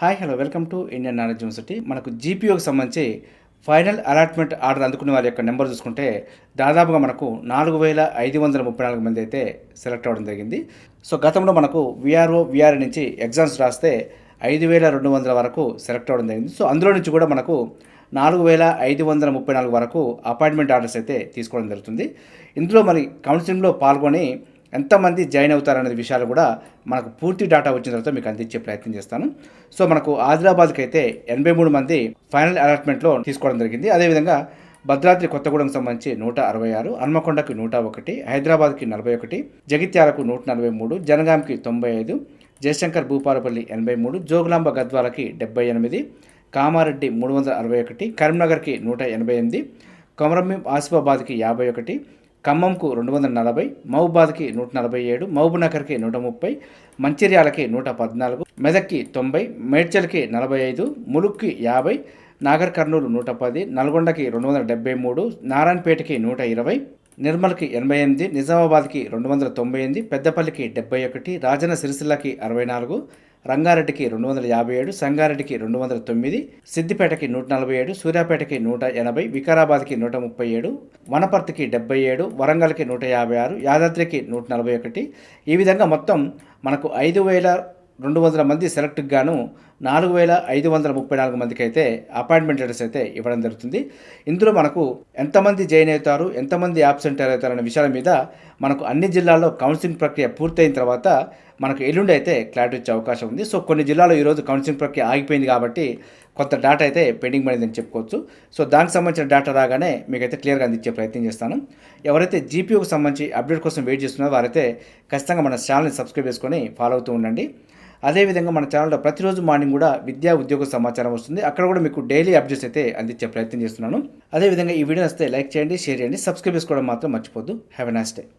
Hi hello welcome to Indian knowledge university మనకు జీపీఓకి సంబంధించి ఫైనల్ అలాట్మెంట్ ఆర్డర్ అందుకునే వారి యొక్క నెంబర్ చూసుకుంటే దాదాపుగా మనకు నాలుగు వేల ఐదు వందల ముప్పై నాలుగు మంది అయితే సెలెక్ట్ అవ్వడం జరిగింది. సో గతంలో మనకు విఆర్ఓ విఆర్ నుంచి ఎగ్జామ్స్ రాస్తే ఐదు వేల రెండు వందల వరకు సెలెక్ట్ అవ్వడం జరిగింది. సో అందులో నుంచి కూడా మనకు నాలుగు వేల ఐదు వందల ముప్పై నాలుగు వరకు అపాయింట్మెంట్ ఆర్డర్స్ అయితే తీసుకోవడం జరుగుతుంది. ఇందులో మరి కౌన్సిలింగ్లో పాల్గొని ఎంతమంది జాయిన్ అవుతారనే విషయాలు కూడా మనకు పూర్తి డేటా వచ్చిన తర్వాత మీకు అందించే ప్రయత్నం చేస్తాను. సో మనకు ఆదిలాబాద్కి అయితే ఎనభై మూడు మంది ఫైనల్ అలాట్మెంట్లో తీసుకోవడం జరిగింది. అదేవిధంగా భద్రాద్రి కొత్తగూడెంకి సంబంధించి నూట అరవై ఆరు హన్మకొండకి నూట ఒకటి హైదరాబాద్కి నలభై ఒకటి జగిత్యాలకు నూట నలభై మూడు జనగాంకి తొంభై ఐదు జయశంకర్ భూపాలపల్లి ఎనభై మూడు జోగులాంబ గద్వాలకి డెబ్బై ఎనిమిది కామారెడ్డి మూడు వందల అరవై ఒకటి కరీంనగర్కి నూట ఎనభై ఎనిమిది కొమరంభీం ఆసిఫాబాద్కి యాభై ఒకటి ఖమ్మంకు రెండు వందల నలభై మహబూబాద్కి నూట నలభై ఏడు మహబూబ్నగర్కి నూట ముప్పై మంచిర్యాలకి నూట పద్నాలుగు మెదక్కి తొంభై మేడ్చల్కి నలభై ఐదు ములుక్కి యాభై నాగర్ కర్నూలు నూట పది నల్గొండకి రెండు వందల డెబ్బై మూడు నారాయణపేటకి నూట ఇరవై నిర్మల్కి ఎనభై ఎనిమిది నిజామాబాద్కి రెండు వందల తొంభై ఎనిమిది పెద్దపల్లికి డెబ్బై ఒకటి రాజన్న సిరిసిల్లకి అరవై నాలుగు రంగారెడ్డికి రెండు వందల యాభై ఏడు సంగారెడ్డికి రెండు వందల తొమ్మిది సిద్దిపేటకి నూట నలభై ఏడు సూర్యాపేటకి నూట ఎనభై వికారాబాద్కి నూట ముప్పై ఏడు వనపర్తికి డెబ్బై ఏడు వరంగల్కి నూట యాభై ఆరు యాదాద్రికి నూట నలభై ఒకటి. ఈ విధంగా మొత్తం మనకు ఐదు వేల రెండు వందల మంది సెలెక్ట్కి గాను నాలుగు వేల ఐదు వందల ముప్పై నాలుగు మందికి అయితే అపాయింట్మెంట్ లెటర్స్ అయితే ఇవ్వడం జరుగుతుంది. ఇందులో మనకు ఎంతమంది జాయిన్ అవుతారు ఎంతమంది యాబ్సెంట్ అవుతారు అనే విషయాల మీద మనకు అన్ని జిల్లాల్లో కౌన్సిలింగ్ ప్రక్రియ పూర్తయిన తర్వాత మనకు ఎల్లుండి అయితే క్లారిటీ వచ్చే అవకాశం ఉంది. సో కొన్ని జిల్లాలో ఈరోజు కౌన్సిలింగ్ ప్రక్రియ ఆగిపోయింది కాబట్టి కొంత డేటా అయితే పెండింగ్ పడిందని చెప్పుకోవచ్చు. సో దానికి సంబంధించిన డేటా రాగానే మీకైతే క్లియర్గా అందించే ప్రయత్నం చేస్తాను. ఎవరైతే జీపీఓకి సంబంధించి అప్డేట్ కోసం వెయిట్ చేస్తున్నారో వారైతే ఖచ్చితంగా మన ఛానల్ని సబ్స్క్రైబ్ చేసుకొని ఫాలో అవుతూ ఉండండి. అదేవిధంగా మన ఛానల్లో ప్రతిరోజు మార్నింగ్ కూడా విద్యా ఉద్యోగ సమాచారం వస్తుంది. అక్కడ కూడా మీకు డైలీ అప్డేట్స్ అయితే అందించే ప్రయత్నం చేస్తున్నాను. అదేవిధంగా ఈ వీడియో వస్తే లైక్ చేయండి షేర్ చేయండి సబ్స్క్రైబ్ చేసుకోవడం మాత్రం మర్చిపోద్దు హ్యావ్ ఎ నైస్ డే